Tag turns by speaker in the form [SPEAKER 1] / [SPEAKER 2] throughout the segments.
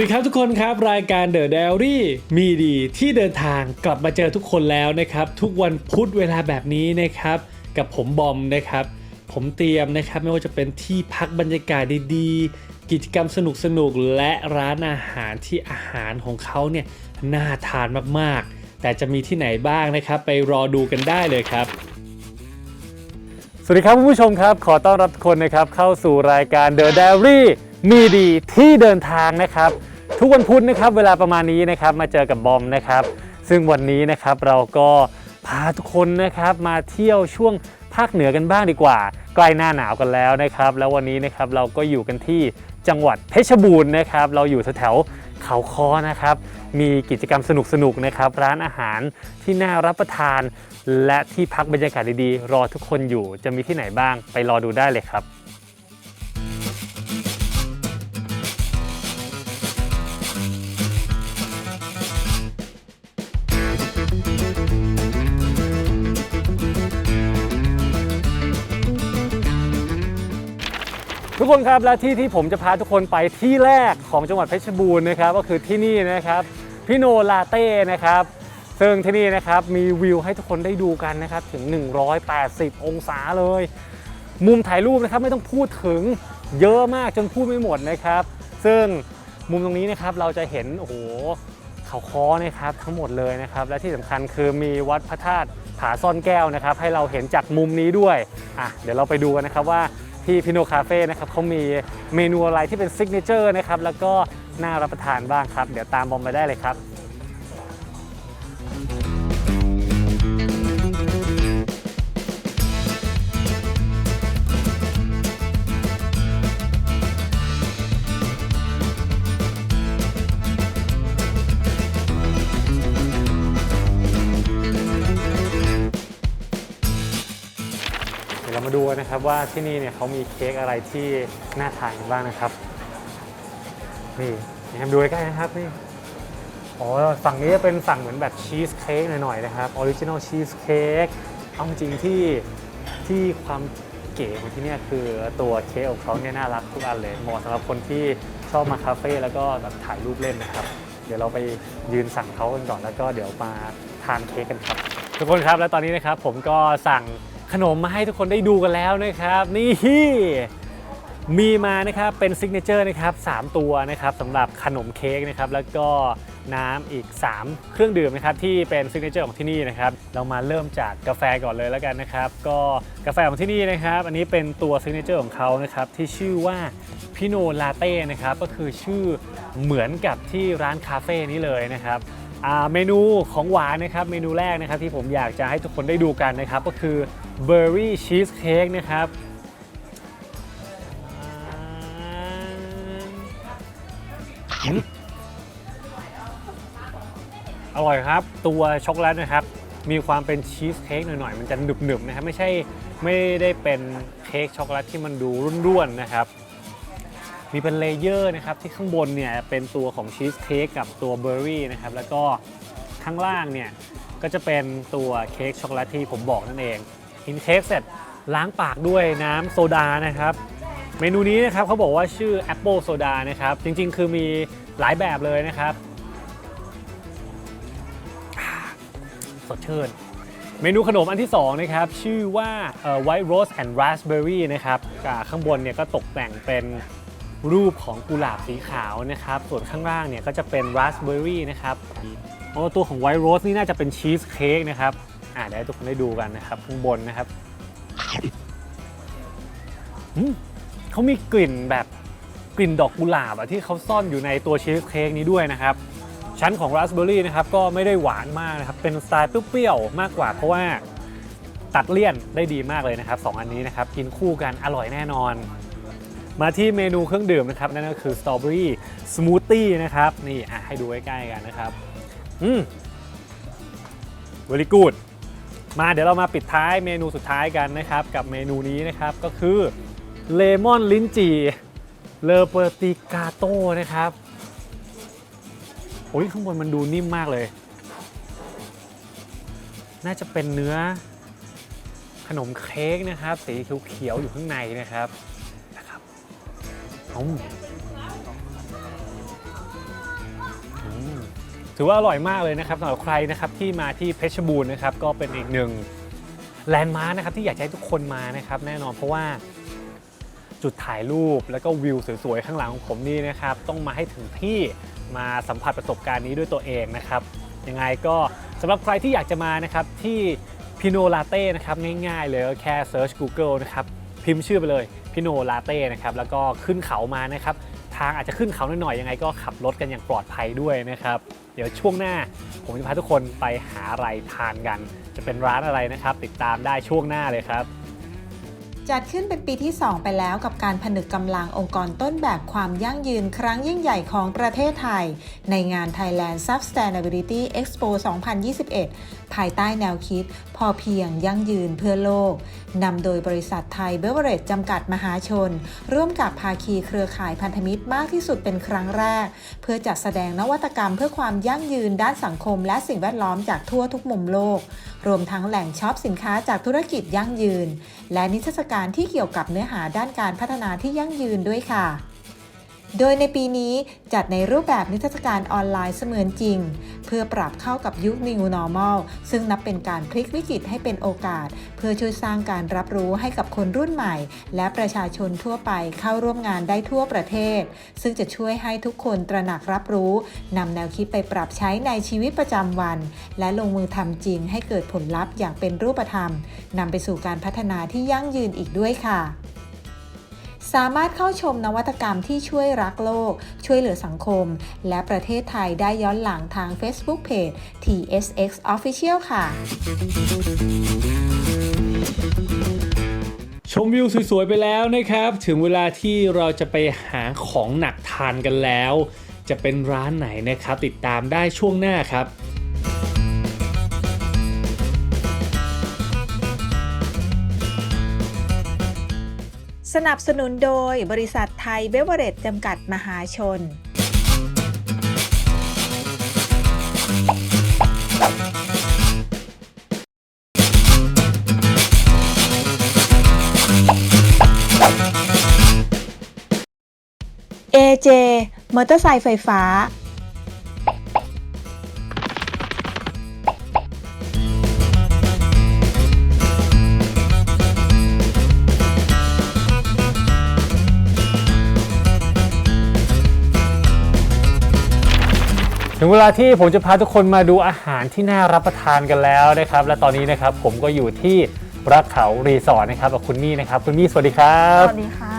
[SPEAKER 1] สวัสดีครับทุกคนครับ รายการ The Diary มีดีที่เดินทางกลับมาเจอทุกคนแล้วนะครับ ทุกวันพุธเวลาแบบนี้นะครับ กับผมบอมนะครับ ผมเตรียมนะครับไม่ว่าจะเป็นที่พักบรรยากาศดีๆ กิจกรรมสนุกๆและร้านอาหารที่อาหารของเขาเนี่ยน่าทานมากๆ แต่จะมีที่ไหนบ้างนะครับ ไปรอดูกันได้เลยครับ สวัสดีครับคุณผู้ชมครับ ขอต้อนรับทุกคนนะครับเข้าสู่รายการ The Diary มีดีที่เดินทางนะครับ ทุกวันพุธนะครับเวลาประมาณนี้นะครับมาเจอกับบอมนะครับ ซึ่งวันนี้นะครับเราก็พาทุกคนนะครับมาเที่ยวช่วงภาคเหนือกันบ้างดีกว่า ใกล้หน้าหนาวกันแล้วนะครับ แล้ววันนี้นะครับเราก็อยู่กันที่จังหวัดเพชรบูรณ์นะครับ เราอยู่แถวๆเขาคอนะครับ มีกิจกรรมสนุกๆนะครับ ร้านอาหารที่น่ารับประทาน และที่พักบรรยากาศดีๆ รอทุกคนอยู่จะมีที่ไหนบ้างไปรอดูได้เลยครับ กคนครับและที่ที่ผมจะพาทุกคนไปที่แรกของจังหวัดเพชรบูรณ์นะครับก็คือที่นี่นะครับพี่โนลาเต้นะครับซึ่งที่นี่นะครับมีวิวให้ทุกคนได้ดูกันนะครับถึง 180 องศาเลย มุมถ่ายรูปนะครับไม่ต้องพูดถึงเยอะมากจนพูดไม่หมดนะครับ ซึ่งมุมตรงนี้นะครับเราจะเห็นโอ้โหเขาค้อนะครับทั้งหมดเลยนะครับ และที่สำคัญคือมีวัดพระธาตุผาซ่อนแก้วนะครับ ให้เราเห็นจากมุมนี้ด้วยอะเดี๋ยวเราไปดูกันนะครับว่า ที่พิโนคาเฟ่นะครับเขามีเมนูอะไรที่เป็นซิกเนเจอร์นะครับแล้วก็น่ารับประทานบ้างครับ เดี๋ยวตามบอมไปได้เลยครับ ดี๋ยวเรามาดูนะครับว่าที่นี่เนี่ยเขามีเค้กอะไรที่น่าทานกันบ้างนะครับนี่นี่ให้ดูใกล้ๆนะครับนี่อ๋อฝั่งนี้จะเป็นฝั่งเหมือนแบบชีสเค้กหน่อยๆนะครับออริจินอลชีสเค้กเอาจริงที่ที่ความเก๋ของที่นี่คือตัวเค้กของเขาเนี่ยน่ารักทุกอันเลยเหมาะสำหรับคนที่ชอบมาคาเฟ่แล้วก็แบบถ่ายรูปเล่นนะครับ เดี๋ยวเราไปยืนสั่งเขากันก่อนแล้วก็เดี๋ยวมาทานเค้กกันครับ ทุกคนครับแล้วตอนนี้นะครับผมก็สั่ง ขนมมาให้ทุกคนได้ดูกันแล้วนะครับ นี่มีมานะครับเป็นซิกเนเจอร์นะครับ3ตัวนะครับสำหรับขนมเค้กนะครับแล้วก็น้ำอีก 3 เครื่องดื่มนะครับที่เป็นซิกเนเจอร์ของที่นี่นะครับเรามาเริ่มจากกาแฟก่อนเลยแล้วกันนะครับ ก็กาแฟของที่นี่นะครับ อันนี้เป็นตัวซิกเนเจอร์ของเขานะครับที่ชื่อว่าพิโนลาเต้นะครับก็คือชื่อเหมือนกับที่ร้านคาเฟ่นี้เลยนะครับ เมนูของหวานนะครับเมนูแรกนะครับที่ผมอยากจะให้ทุกคนได้ดูกันนะครับ ก็คือเบอร์รี่ชีสเค้กนะครับอร่อยครับ ตัวช็อกโกแลตนะครับ มีความเป็นชีสเค้กหน่อยๆ มันจะหนึบๆนะครับ ไม่ใช่ไม่ได้เป็นเค้กช็อกโกแลตที่มันดูร่วนๆนะครับ มีเป็นเลเยอร์นะครับที่ข้างบนเนี่ยเป็นตัวของชีสเค้กกับตัวเบอร์รี่นะครับแล้วก็ข้างล่างเนี่ยก็จะเป็นตัวเค้กช็อกโกแลตที่ผมบอกนั่นเองกินเค้กเสร็จล้างปากด้วยน้ำโซดานะครับ เมนูนี้นะครับเขาบอกว่าชื่อแอปเปิลโซดานะครับ จริงๆ คือมีหลายแบบเลยนะครับ สดชื่น เมนูขนมอันที่ 2 นะครับ ชื่อว่า White Rose and Raspberry นะครับข้างบนเนี่ยก็ตกแต่งเป็น รูปของกุหลาบสีขาวนะครับ ส่วนข้างล่างเนี่ยก็จะเป็น Raspberry นะครับโอ้ตัวของ White Rose นี่น่าจะเป็นชีสเค้กนะครับอ่าเดี๋ยวให้ทุกคนได้ดูกันนะครับข้างบนนะครับอืมเขามีกลิ่นแบบกลิ่นดอกกุหลาบอะที่เขาซ่อนอยู่ในตัวชีสเค้กนี้ด้วยนะครับ ชั้นของราสเบอร์รี่นะครับก็ไม่ได้หวานมากนะครับ เป็นสไตล์เปรี้ยวๆมากกว่าเพราะว่าตัดเลี่ยนได้ดีมากเลยนะครับสองอันนี้นะครับ กินคู่กันอร่อยแน่นอน มาที่เมนูเครื่องดื่มนะครับนั่นก็คือสตรอเบอรี่สมูทตี้นะครับนี่อะให้ดูใกล้ๆกันนะครับ อืม very good มาเดี๋ยวเรามาปิดท้ายเมนูสุดท้ายกันนะครับ กับเมนูนี้นะครับก็คือเลมอนลิ้นจี่เลอเปอร์ติกาโต้นะครับโอ้ยข้างบนมันดูนิ่มมากเลย น่าจะเป็นเนื้อขนมเค้กนะครับ สีเขียวๆอยู่ข้างในนะครับ ถือว่าอร่อยมากเลยนะครับสำหรับใครนะครับที่มาที่เพชรบูรณ์นะครับก็เป็นอีกหนึ่งแลนด์มาร์คนะครับที่อยากจะให้ทุกคนมานะครับแน่นอนเพราะว่าจุดถ่ายรูปแล้วก็วิวสวยๆข้างหลังของผมนี่นะครับต้องมาให้ถึงที่มาสัมผัสประสบการณ์นี้ด้วยตัวเองนะครับยังไงก็สำหรับใครที่อยากจะมานะครับที่พิโนลาเต้นะครับง่ายๆเลยแค่เซิร์ช Google นะครับ พิมพ์ชื่อไปเลยพิโนลาเต้นะครับแล้วก็ขึ้นเขามานะครับทางอาจจะขึ้นเขาหน่อยๆยังไงก็ขับรถกันอย่างปลอดภัยด้วยนะครับเดี๋ยวช่วงหน้าผมจะพาทุกคนไปหาอะไรทานกัน จะเป็นร้านอะไรนะครับ ติดตามได้ช่วงหน้าเลยครับ
[SPEAKER 2] จัดขึ้นเป็นปีที่ 2 ไปแล้วกับการผนึกกำลังองค์กรต้นแบบความยั่งยืนครั้งยิ่งใหญ่ของประเทศไทย ในงาน Thailand Sustainability Expo 2021 ภายใต้แนวคิด พอเพียงยั่งยืนเพื่อโลก นำโดยบริษัทไทยเบเวอเรจจำกัดมหาชน ร่วมกับภาคีเครือข่ายพันธมิตรมากที่สุดเป็นครั้งแรก เพื่อจัดแสดงนวัตกรรมเพื่อความยั่งยืนด้านสังคมและสิ่งแวดล้อมจากทั่วทุกมุมโลก รวมทั้งแหล่งช็อปสินค้าจากธุรกิจยั่งยืน และนิทรรศการที่เกี่ยวกับเนื้อหาด้านการพัฒนาที่ยั่งยืนด้วยค่ะ โดยในปีนี้จัดในรูปแบบนิทรรศการออนไลน์เสมือนจริง พื่อปรับเข้ากับยุค New Normal ซึ่งนับเป็นการพลิกวิกฤตให้เป็นโอกาส เพื่อช่วยสร้างการรับรู้ให้กับคนรุ่นใหม่ และประชาชนทั่วไปเข้าร่วมงานได้ทั่วประเทศ ซึ่งจะช่วยให้ทุกคนตระหนักรับรู้นำแนวคิดไปปรับใช้ในชีวิตประจำวัน และลงมือทำจริงให้เกิดผลลัพธ์อย่างเป็นรูปธรรมนำไปสู่การพัฒนาที่ยั่งยืนอีกด้วยค่ะ สามารถเข้าชมนวัตกรรมที่ช่วยรักโลก ช่วยเหลือสังคม และประเทศไทยได้ย้อนหลังทาง Facebook Page TSX Official ค่ะ
[SPEAKER 1] ชมวิวสวย ๆ ไปแล้วนะครับ ถึงเวลาที่เราจะไปหาของหนักทานกันแล้ว จะเป็นร้านไหนนะครับ ติดตามได้ช่วงหน้าครับ
[SPEAKER 2] สนับสนุนโดยบริษัทไทยเบเวอเรจจำกัดมหาชน AJ มอเตอร์ไซค์ไฟฟ้า
[SPEAKER 1] ถึงเวลาที่ผมจะพาทุกคนมาดูอาหารที่น่ารับประทานกันแล้วนะครับ และตอนนี้นะครับผมก็อยู่ที่รักเขารีสอร์ทนะครับกับคุณมี่นะครับคุณมี่สวัสดีครับ
[SPEAKER 3] สวัสดีค่ะ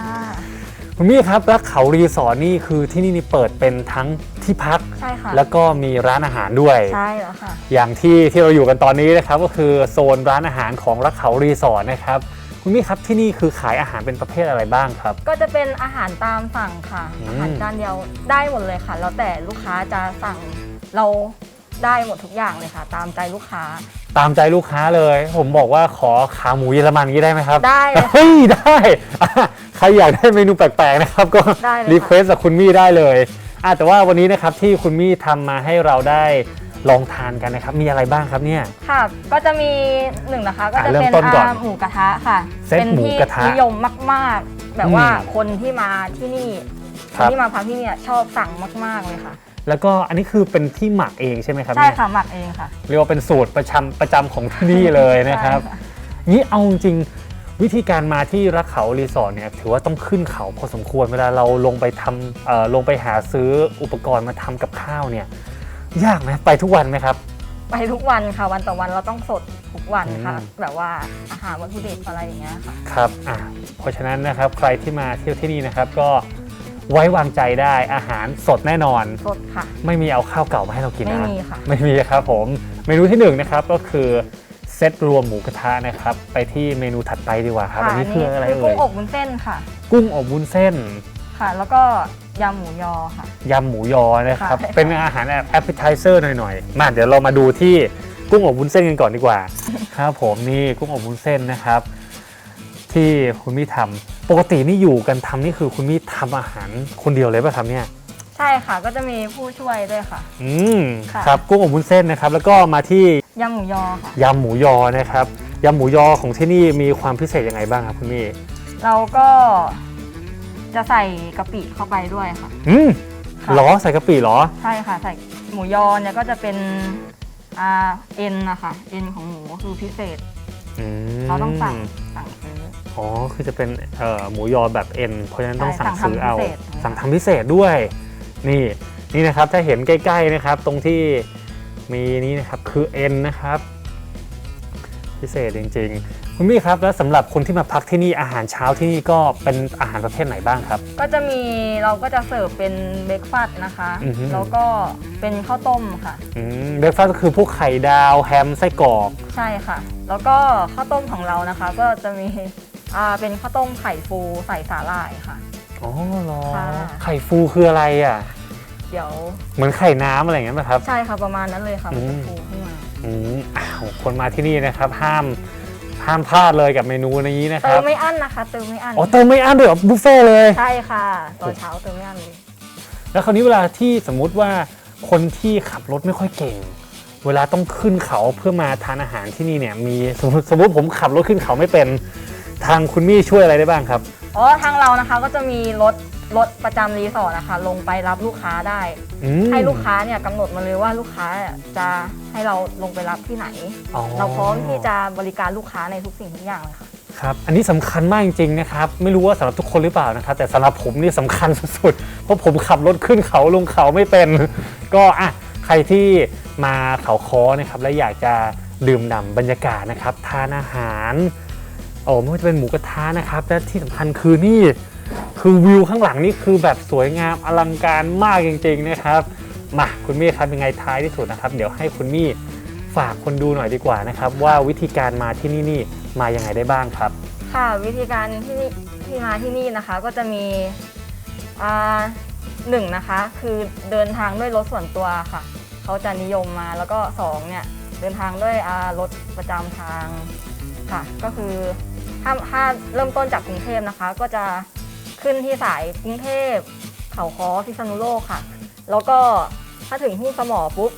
[SPEAKER 1] คุณมี่ครับรักเขารีสอร์ทนี่คือที่นี่นี่เปิดเป็นทั้งที่พัก
[SPEAKER 3] ใช่ค่ะ
[SPEAKER 1] แล้วก็มีร้านอาหารด้วย
[SPEAKER 3] ใช่แล้วค่ะ
[SPEAKER 1] อย่างที่ที่เราอยู่กันตอนนี้นะครับก็คือโซนร้านอาหารของรักเขารีสอร์ทนะครับ คุณมี่ครับที่นี่คือขายอาหารเป็นประเภทอะไรบ้างครับ
[SPEAKER 3] ก็จะเป็นอาหารตามสั่งค่ะ
[SPEAKER 1] อืม
[SPEAKER 3] อาหารจานเดียวได้หมดเลยค่ะ แล้วแต่ลูกค้าจะสั่งเราได้หมดทุกอย่างเลยค่ะ ตามใจลูกค้า
[SPEAKER 1] ตามใจลูกค้าเลย ผมบอกว่าขอขาหมูเยอรมันนี้ได้ไหมครับ
[SPEAKER 3] ได้เลยค่ะ
[SPEAKER 1] เฮ้ยได้อะใครอยากได้เมนูแปลกๆนะครับ ก็
[SPEAKER 3] ได้เลยค่ะ
[SPEAKER 1] รีเควสจากคุณมี่ได้เลยอะแต่ว่าวันนี้นะครับที่คุณมี่ทำมาให้เราได้ ลองทานกันนะครับ มีอะไรบ้างครับเนี่ย
[SPEAKER 3] ค่ะ ก็จะมีหนึ่งนะคะ ก็
[SPEAKER 1] อะ
[SPEAKER 3] จะ
[SPEAKER 1] เริ่ม
[SPEAKER 3] เป็น
[SPEAKER 1] ต้นก่อน
[SPEAKER 3] อ่าหมูกระทะค่ะ
[SPEAKER 1] เซต
[SPEAKER 3] เป็น
[SPEAKER 1] หมู
[SPEAKER 3] ที่
[SPEAKER 1] กระทะ
[SPEAKER 3] นิยมมาก ๆ แบบว่า
[SPEAKER 1] อืม
[SPEAKER 3] คนที่มาที่นี่
[SPEAKER 1] ค
[SPEAKER 3] ค
[SPEAKER 1] รั
[SPEAKER 3] น
[SPEAKER 1] บ
[SPEAKER 3] ที่มาพักที่นี่ชอบสั่งมาก ๆเลยค่ะ
[SPEAKER 1] แล้วก็อันนี้คือเป็นที่หมักเองใช่ไหมครับ
[SPEAKER 3] ใช่
[SPEAKER 1] เนี่ย
[SPEAKER 3] ค่ะหมักเองค่ะ
[SPEAKER 1] เรียกว่าเป็นสูตรประจำประจำของที่นี่เลยนะครับ
[SPEAKER 3] ใช่
[SPEAKER 1] นี่เอาจริงๆวิธีการมาที่รักเขารีสอร์ทเนี่ยถือว่าต้องขึ้นเขาพอสมควรเวลาเราลงไปทำเอ่อลงไปหาซื้ออุปกรณ์มาทำกับข้าวเนี่ย ยากไหมไปทุกวันไหมครับ
[SPEAKER 3] ไปทุกวันค่ะ วันต่อวันเราต้องสดทุกวันค่ะ
[SPEAKER 1] อืม
[SPEAKER 3] แบบว่าอาหารวัตถุดิบอะไรอย่างเงี้ยค่ะ
[SPEAKER 1] ครับอะเพราะฉะนั้นนะครับใครที่มาเที่ยวที่นี่นะครับ ก็ไว้วางใจได้อาหารสดแน่นอน
[SPEAKER 3] สดค่ะ
[SPEAKER 1] ไม่มีเอาข้าวเก่ามาให้เรากิน
[SPEAKER 3] ไม่
[SPEAKER 1] นะ
[SPEAKER 3] มีค่ะ
[SPEAKER 1] ไม่มีครับผม เมนูที่หนึ่งนะครับก็คือเซซตรวมหมูกระทะนะครับ ไปที่เมนูถัดไปดีกว่าครับ อันนี้คืออะไร
[SPEAKER 3] กุ้
[SPEAKER 1] เอ่
[SPEAKER 3] ง
[SPEAKER 1] ย
[SPEAKER 3] อบวุ้นเส้นค่ะ
[SPEAKER 1] กุ้งอบวุ้นเส้น
[SPEAKER 3] ค่ะ แล้วก็ยำหมูยอค่ะ
[SPEAKER 1] ยำหมูยอนะครับ
[SPEAKER 3] ค่ะ
[SPEAKER 1] เป็นอาหารแอปเปิลไทเซอร์หน่อยๆ มาเดี๋ยวเรามาดูที่กุ้งอบวุ้นเส้นกันก่อนดีกว่า ครับผมนี่กุ้งอบวุ้นเส้นนะครับ ที่คุณมี่ทำปกตินี่อยู่กันทำนี่คือคุณมี่ทำอาหารคนเดียวเลยป่ะครับเนี่ย
[SPEAKER 3] ใช่ค่ะ ก็จะมีผู้ช่วยด้วยค่ะ
[SPEAKER 1] อืม
[SPEAKER 3] ค่ะ
[SPEAKER 1] ครับกุ้งอบวุ้นเส้นนะครับ แล้วก็มาที่
[SPEAKER 3] ยำหมูยอค่ะ
[SPEAKER 1] ยำหมูยอนะครับยำหมูยอของที่นี่มีความพิเศษยังไงบ้างครับคุณมี่
[SPEAKER 3] เราก็ จะใส่กะปิเข้าไปด้วยค่ะ
[SPEAKER 1] อืม
[SPEAKER 3] ค่ะ
[SPEAKER 1] หรอใส่กะปิหรอ
[SPEAKER 3] ใช่ค่ะ ใส่หมูยอเนี่ยก็จะเป็นอ่าเอ็นนะคะเอ็นของหมูคือพิเศษ
[SPEAKER 1] อืม
[SPEAKER 3] เราต้องสั่งสั่งซื้อ
[SPEAKER 1] อ๋อ คือจะเป็นเอ่อหมูยอแบบเอ็น เพราะฉะนั้นต้อง
[SPEAKER 3] ใช่
[SPEAKER 1] สั่งซื้อเอา
[SPEAKER 3] สั่งทำพิเศษ
[SPEAKER 1] สั่งทำพิเศษด้วย นี่ นี่นะครับ ถ้าเห็นใกล้ๆนะครับ ตรงที่มีนี้นะครับ คือเอ็นนะครับ พิเศษจริงๆ คุณมี่ครับแล้วสำหรับคนที่มาพักที่นี่อาหารเช้าที่นี่ก็เป็นอาหารประเภทไหนบ้างครับ
[SPEAKER 3] ก็จะมีเราก็จะเสิร์ฟเป็นเบรกฟาสต์นะคะ
[SPEAKER 1] อือฮึ
[SPEAKER 3] แล้วก็เป็นข้าวต้มค่ะ
[SPEAKER 1] อืมเบรกฟาสต์ก็คือพวกไข่ดาวแฮมไส้กรอก
[SPEAKER 3] ใช่ค่ะ แล้วก็ข้าวต้มของเรานะคะ ก็จะมีอ่าเป็นข้าวต้มไข่ฟูใส่สาหร่ายค่ะ
[SPEAKER 1] อ๋อเหรอ
[SPEAKER 3] ค่ะ
[SPEAKER 1] ไข่ฟูคืออะไรอะ
[SPEAKER 3] เดี๋ยว
[SPEAKER 1] เหมือนไข่น้ำอะไรอย่างเงี้ยป่ะครับ
[SPEAKER 3] ใช่ค่ะประมาณนั้นเลยค่ะมันจะ
[SPEAKER 1] อืม
[SPEAKER 3] ฟูขึ้นมา
[SPEAKER 1] อืมอ้าวคนมาที่นี่นะครับ ห้าม ห้ามพลาดเลยกับเมนูนี้นะค
[SPEAKER 3] เติ
[SPEAKER 1] รั
[SPEAKER 3] ม
[SPEAKER 1] บ
[SPEAKER 3] ไม่อั้นนะคะ เติมไม่อั้น
[SPEAKER 1] อ๋อเติมไม่อั้นด้วยเหรอบุฟเฟ่ต์เลย
[SPEAKER 3] ใช่ค่ะตอนเช้าเติมไม่อั้นเลย
[SPEAKER 1] แล้วคราวนี้เวลาที่สมมุติว่าคนที่ขับรถไม่ค่อยเก่ง เวลาต้องขึ้นเขาเพื่อมาทานอาหารที่นี่เนี่ยมีสมมติสมมติผมขับรถขึ้นเขาไม่เป็น ทางคุณมี่ช่วยอะไรได้บ้างครับ
[SPEAKER 3] อ๋อทางเรานะคะก็จะมีรถ รถประจำรีสอร์ทนะคะลงไปรับลูกค้าได้
[SPEAKER 1] อืม
[SPEAKER 3] ให้ลูกค้าเนี่ยกำหนดมาเลยว่าลูกค้าจะให้เราลงไปรับที่ไหน
[SPEAKER 1] อ๋อ
[SPEAKER 3] เราพร้อมที่จะบริการลูกค้าในทุกสิ่งทุกอย่างเลยค่ะ
[SPEAKER 1] ครับ อันนี้สำคัญมากจริงๆนะครับ ไม่รู้ว่าสำหรับทุกคนหรือเปล่านะครับ แต่สำหรับผมนี่สำคัญสุดๆ เพราะผมขับรถขึ้นเขาลงเขาไม่เป็น ก็อะใครที่มาเขาคอนะครับ และอยากจะดื่มด่ำบรรยากาศนะครับ ทานอาหาร โอ้ไม่ว่าจะเป็นหมูกระทะนะครับ และที่สำคัญคือนี่ คือวิวข้างหลังนี่คือแบบสวยงามอลังการมากจริงๆนะครับมาคุณมี่ครับยังไงท้ายที่สุดนะครับ เดี๋ยวให้คุณมี่ฝากคนดูหน่อยดีกว่านะครับ ว่าวิธีการมาที่นี่นี่มายังไงได้บ้างครับ
[SPEAKER 3] ค่ะวิธีการที่นี่ที่มาที่นี่นะคะก็จะมีอ่าหนึ่งนะคะ คือเดินทางด้วยรถส่วนตัวค่ะ เขาจะนิยมมาแล้วก็สองเนี่ยเดินทางด้วยอ่ารถประจำทางค่ะ ก็คือถ้าถ้าเริ่มต้นจากกรุงเทพนะคะ ก็จะ ขึ้นที่สายกรุงเทพเขาค้อพิษณุโลกค่ะ แล้วก็ถ้าถึงทุ่งสมอปุ๊บ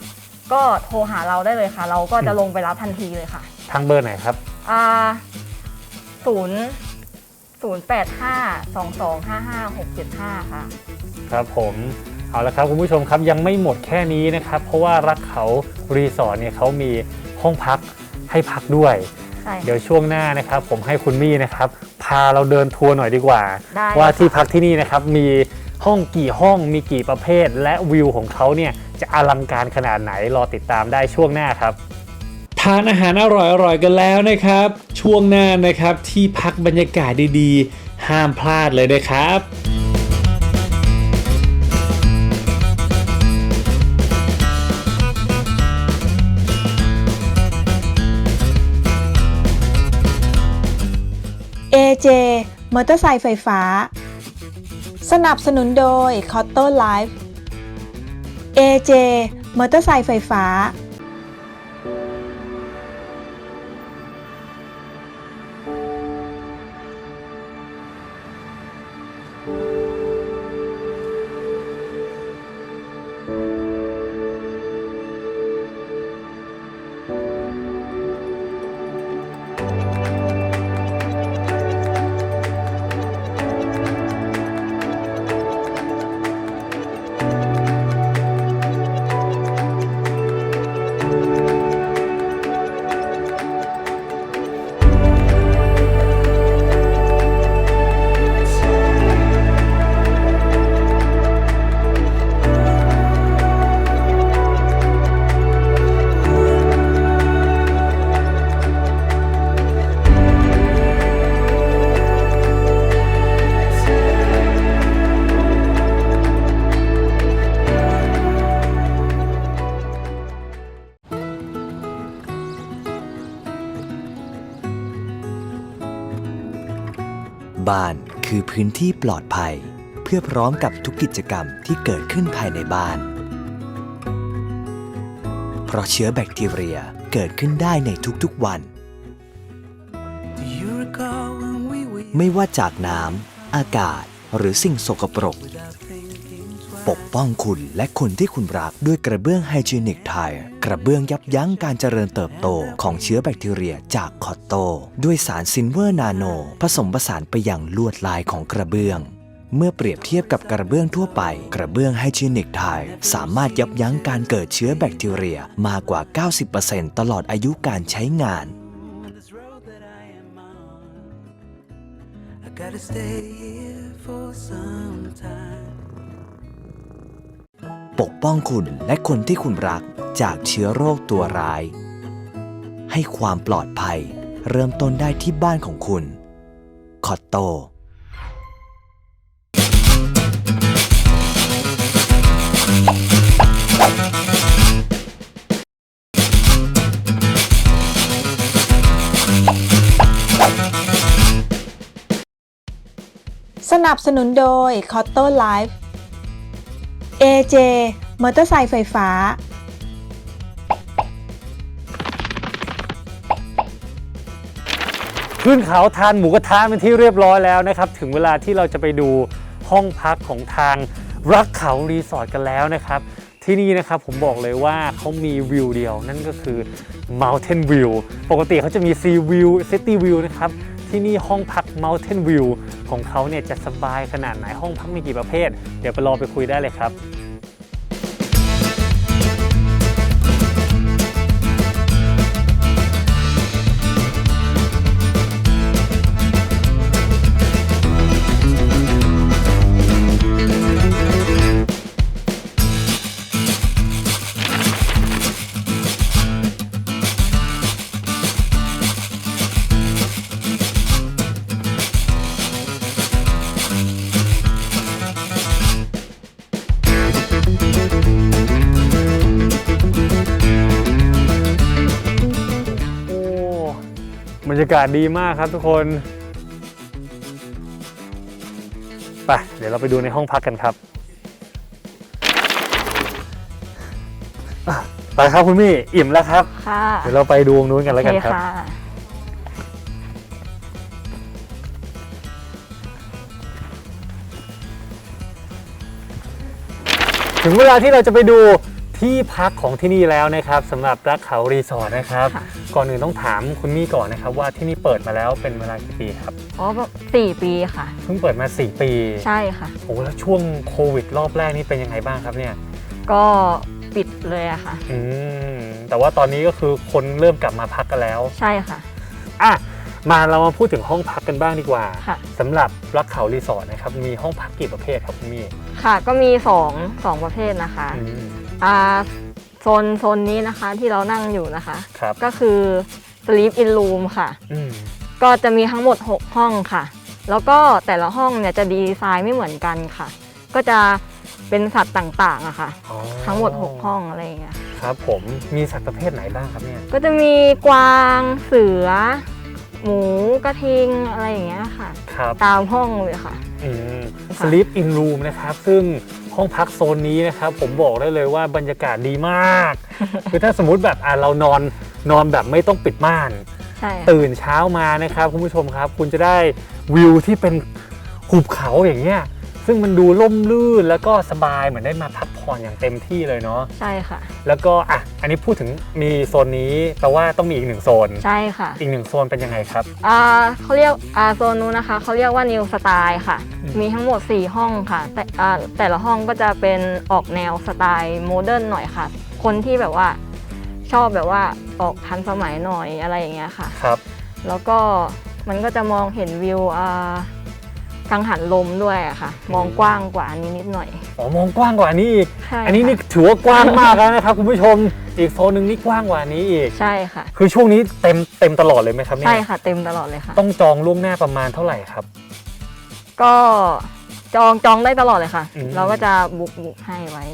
[SPEAKER 3] ก็โทรหาเราได้เลยค่ะ เราก็จะลงไปรับทันทีเลยค่ะ
[SPEAKER 1] ทางเบอร์ไหนครับ
[SPEAKER 3] อ่าศูนย์ศูนย์แปดห้าสองสองห้าห้าหกเจ็ดห้าค่ะ
[SPEAKER 1] ครับผมเอาละครับคุณผู้ชมครับยังไม่หมดแค่นี้นะครับ เพราะว่ารักเขารีสอร์ทเนี่ยเขามีห้องพักให้พักด้วย
[SPEAKER 3] ใช่
[SPEAKER 1] เดี๋ยวช่วงหน้านะครับ ผมให้คุณมี่นะครับ พาเราเดินทัวร์หน่อยดีกว่า
[SPEAKER 3] ได้
[SPEAKER 1] ว่า
[SPEAKER 3] ค่ะ
[SPEAKER 1] ที่พักที่นี่นะครับมีห้องกี่ห้องมีกี่ประเภท และวิวของเขาเนี่ยจะอลังการขนาดไหนรอติดตามได้ช่วงหน้าครับ
[SPEAKER 4] ทานอาหารอร่อยๆกันแล้วนะครับ ช่วงหน้านะครับที่พักบรรยากาศดีๆ ห้ามพลาดเลยนะครับ
[SPEAKER 2] JJ มอเตอร์ไซค์ไฟฟ้า สนับสนุนโดย c o t t o Life AJ มอเตอร์ไซค์ไฟฟ้า
[SPEAKER 5] พื้นที่ปลอดภัย เพื่อพร้อมกับทุกกิจกรรมที่เกิดขึ้นภายในบ้าน เพราะเชื้อแบคทีเรียเกิดขึ้นได้ในทุกๆวัน ไม่ว่าจากน้ำอากาศหรือสิ่งสกปรก ปกป้องคุณและคนที่คุณรักด้วยกระเบื้องไฮจีนิกไทร์ กระเบื้องยับยั้งการเจริญเติบโตของเชื้อแบคทีเรียจากคอตโต ด้วยสารซินเวอร์นาโน ผสมผสานไปอย่างลวดลายของกระเบื้อง เมื่อเปรียบเทียบกับกระเบื้องทั่วไป กระเบื้องไฮจีนิกไทร์สามารถยับยั้งการเกิดเชื้อแบคทีเรียมากกว่า 90%ตลอดอายุการใช้งาน
[SPEAKER 6] this road that I am on. I gotta stay here for some time.
[SPEAKER 5] ปกป้องคุณและคนที่คุณรักจากเชื้อโรคตัวร้าย ให้ความปลอดภัยเริ่มต้นได้ที่บ้านของคุณ คอตโต
[SPEAKER 2] สนับสนุนโดย c o t t o Life AJ มอเตอร์ไซค์ไฟฟ้า
[SPEAKER 1] ขึ้นเขาทานหมูกระทะเป็นที่เรียบร้อยแล้วนะครับ ถึงเวลาที่เราจะไปดูห้องพักของทางรักเขารีสอร์ทกันแล้วนะครับ ที่นี่นะครับผมบอกเลยว่าเขามีวิวเดียว นั่นก็คือ Mountain View ปกติเขาจะมี Sea View City View นะครับ ที่นี่ห้องพัก Mountain View ของเขาเนี่ยจะสบายขนาดไหนห้องพักมีกี่ประเภท เดี๋ยวไปรอไปคุยได้เลยครับ รรยากาศดีมากครับทุกคนไปเดี๋ยวเราไปดูในห้องพักกันครับอะไปครับคุณมี่อิ่มแล้วครับ
[SPEAKER 3] ค่ะ
[SPEAKER 1] เดี๋ยวเราไปดูตรงนู้นกัน
[SPEAKER 3] โอ
[SPEAKER 1] แล้ว
[SPEAKER 3] เค
[SPEAKER 1] กันครับ
[SPEAKER 3] ค่ะ
[SPEAKER 1] ถึงเวลาที่เราจะไปดู ที่พักของที่นี่แล้วนะครับสำหรับรักเขารีสอร์ทนะครับ
[SPEAKER 3] ค่ะ
[SPEAKER 1] ก่อนอื่นต้องถามคุณมี่ก่อนนะครับว่าที่นี่เปิดมาแล้วเป็นเวลากี่ปีครับ
[SPEAKER 3] อ๋อสี่ปีค่ะ
[SPEAKER 1] เพิ่งเปิดมา 4 ปี
[SPEAKER 3] ใช่ค่ะ
[SPEAKER 1] โอ้แล้วช่วงโควิดรอบแรกนี่เป็นยังไงบ้างครับเนี่ย
[SPEAKER 3] ก็ปิดเลยอะค่ะ
[SPEAKER 1] อืมแต่ว่าตอนนี้ก็คือคนเริ่มกลับมาพักกันแล้ว
[SPEAKER 3] ใช่ค่ะ
[SPEAKER 1] อะมาเรามาพูดถึงห้องพักกันบ้างดีกว่า
[SPEAKER 3] ค่ะ
[SPEAKER 1] สำหรับรักเขารีสอร์ทนะครับมีห้องพักกี่ประเภทครับคุณมี่
[SPEAKER 3] ค่ะ ก็มีสองสองประเภทนะคะ
[SPEAKER 1] อืม
[SPEAKER 3] อ่าโซนโซนนี้นะคะที่เรานั่งอยู่นะคะ
[SPEAKER 1] ครับ
[SPEAKER 3] ก็คือ Sleep in Room ค่ะ
[SPEAKER 1] อืม
[SPEAKER 3] ก็จะมีทั้งหมด 6 ห้องค่ะ แล้วก็แต่ละห้องเนี่ยจะดีไซน์ไม่เหมือนกันค่ะ ก็จะเป็นสัตว์ต่างๆอะค่ะ
[SPEAKER 1] อ๋อ
[SPEAKER 3] ทั้งหมด 6 ห้องอะไรอย่างเงี้ย
[SPEAKER 1] ครับผมมีสัตว์ประเภทไหนบ้างครับเนี่ย
[SPEAKER 3] ก็จะมีกวาง เสือ หมูกระทิงอะไรอย่างเงี้ยค่ะ
[SPEAKER 1] ครับ
[SPEAKER 3] ตามห้องเลยค่ะ
[SPEAKER 1] อืม
[SPEAKER 3] ค่ะ
[SPEAKER 1] Sleep in Room นะครับ ซึ่ง ห้องพักโซนนี้นะครับผมบอกได้เลยว่าบรรยากาศดีมาก คือถ้าสมมติแบบอะเรานอนนอนแบบไม่ต้องปิดม่าน
[SPEAKER 3] ใช่ค่ะ
[SPEAKER 1] ตื่นเช้ามานะครับคุณผู้ชมครับ คุณจะได้วิวที่เป็นหุบเขาอย่างเงี้ย ซึ่งมันดูล่มลื่นแล้วก็สบายเหมือนได้มาพักผ่อนอย่างเต็มที่เลยเนาะ
[SPEAKER 3] ใช่ค่ะ
[SPEAKER 1] แล้วก็อะอันนี้พูดถึงมีโซนนี้แปลว่าต้องมีอีกหนึ่งโซน
[SPEAKER 3] ใช่ค่ะ
[SPEAKER 1] อีกหนึ่งโซนเป็นยังไงครับ
[SPEAKER 3] อ่าเขาเรียกอ่าโซนนู้นนะคะเขาเรียกว่า New Style ค่ะ
[SPEAKER 1] อืม
[SPEAKER 3] มีทั้งหมด 4 ห้องค่ะ แต่อ่าแต่ละห้องก็จะเป็นออกแนวสไตล์โมเดิร์นหน่อยค่ะ คนที่แบบว่าชอบแบบว่าออกทันสมัยหน่อยอะไรอย่างเงี้ยค่ะ
[SPEAKER 1] ครับ
[SPEAKER 3] แล้วก็มันก็จะมองเห็นวิวอ่า กังหันลมด้วยอะค่ะ มองกว้างกว่าอันนี้นิดหน่อย
[SPEAKER 1] อ๋อมองกว้างกว่านี้อีก
[SPEAKER 3] ใช่
[SPEAKER 1] อันนี้นี่
[SPEAKER 3] ค่ะ
[SPEAKER 1] ถือว่ากว้างมากแล้วนะครับคุณผู้ชม อีกโซนหนึ่งนี่กว้างกว่านี้อีก
[SPEAKER 3] ใช่ค่ะ
[SPEAKER 1] คือช่วงนี้เต็มเต็มตลอดเลยไหมครับเนี่
[SPEAKER 3] ใช่
[SPEAKER 1] ย
[SPEAKER 3] ค่ะเต็มตลอดเลยค่ะ
[SPEAKER 1] ต้องจองล่วงหน้าประมาณเท่าไหร่ครับ
[SPEAKER 3] ก็จองจองได้ตลอดเลยค่ะ
[SPEAKER 1] อืม
[SPEAKER 3] เราก็จะบุกบุกให้ไว้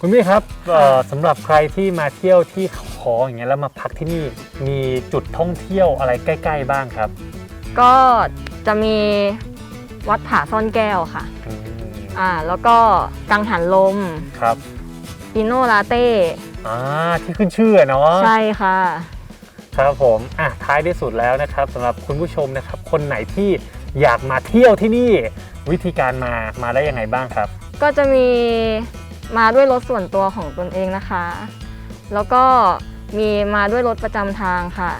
[SPEAKER 1] คุณพี่ครับ
[SPEAKER 3] ค่ะ
[SPEAKER 1] เอ่อสำหรับใครที่มาเที่ยวที่เขาคออย่างเงี้ยแล้วมาพักที่นี่มีจุดท่องเที่ยวอะไรใกล้ ๆ บ้างครับ
[SPEAKER 3] ก็จะมี วัดผาซ่อนแก้วค่ะ
[SPEAKER 1] อืม
[SPEAKER 3] อ่าแล้วก็กังหันลม
[SPEAKER 1] ครับ
[SPEAKER 3] ปิโนลาเต้
[SPEAKER 1] อ่าที่ขึ้นชื่ออะเนาะ
[SPEAKER 3] ใช่ค่ะ
[SPEAKER 1] ครับผมอะท้ายที่สุดแล้วนะครับสำหรับคุณผู้ชมนะครับ คนไหนที่อยากมาเที่ยวที่นี่ วิธีการมามาได้ยังไงบ้างครับ
[SPEAKER 3] ก็จะมีมาด้วยรถส่วนตัวของตนเองนะคะ แล้วก็มีมาด้วยรถประจำทางค่ะ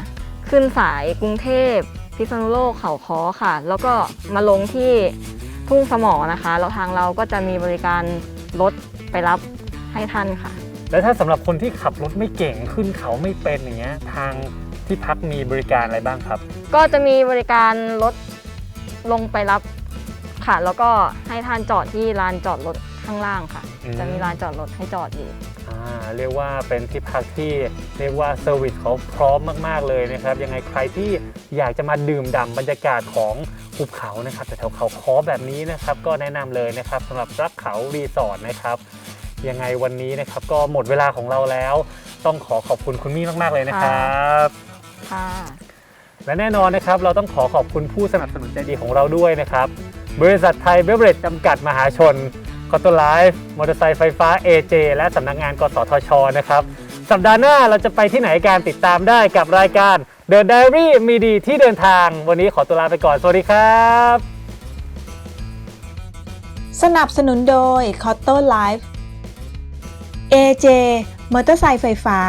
[SPEAKER 3] ขึ้นสายกรุงเทพ พิษณุโลกเขาค้อค่ะ แล้วก็มาลงที่ทุ่งสมอนะคะแล้วทางเราก็จะมีบริการรถไปรับให้ท่านค่ะ
[SPEAKER 1] แล้วถ้าสำหรับคนที่ขับรถไม่เก่งขึ้นเขาไม่เป็นอย่างเงี้ยทางที่พักมีบริการอะไรบ้างครับ
[SPEAKER 3] ก็จะมีบริการรถลงไปรับค่ะ แล้วก็ให้ท่านจอดที่ลานจอดรถข้างล่างค่ะ
[SPEAKER 1] อืม
[SPEAKER 3] จะมีลานจอดรถให้จอดอยู่
[SPEAKER 1] อ่า เรียกว่าเป็นที่พักที่เรียกว่าเซอร์วิสเขาพร้อมมากๆเลยนะครับ ยังไงใครที่อยากจะมาดื่มด่ำบรรยากาศของภูเขานะครับแต่แถวเขาคอแบบนี้นะครับ ก็แนะนำเลยนะครับสำหรับรักเขารีสอร์ทนะครับยังไงวันนี้นะครับ ก็หมดเวลาของเราแล้ว ต้องขอขอบคุณคุณมี่มาก ๆ เลยนะครับ
[SPEAKER 3] ค่ะ
[SPEAKER 1] และแน่นอนนะครับ เราต้องขอขอบคุณผู้สนับสนุนใจดีของเราด้วยนะครับ บริษัทไทยเบเวอเรจจำกัดมหาชน คอตไลฟ์มอเตอร์ไซค์ไฟฟ้า AJ และสำนักงานกสทชนะครับ สัปดาห์หน้าเราจะไปที่ไหนการติดตามได้กับรายการ The Diary มีดีที่เดินทาง วันนี้ขอตัวลาไปก่อน สวัสดีครับ
[SPEAKER 2] สนับสนุนโดย c o t t o Life AJ มอเตอร์ไซค์ไฟฟ้า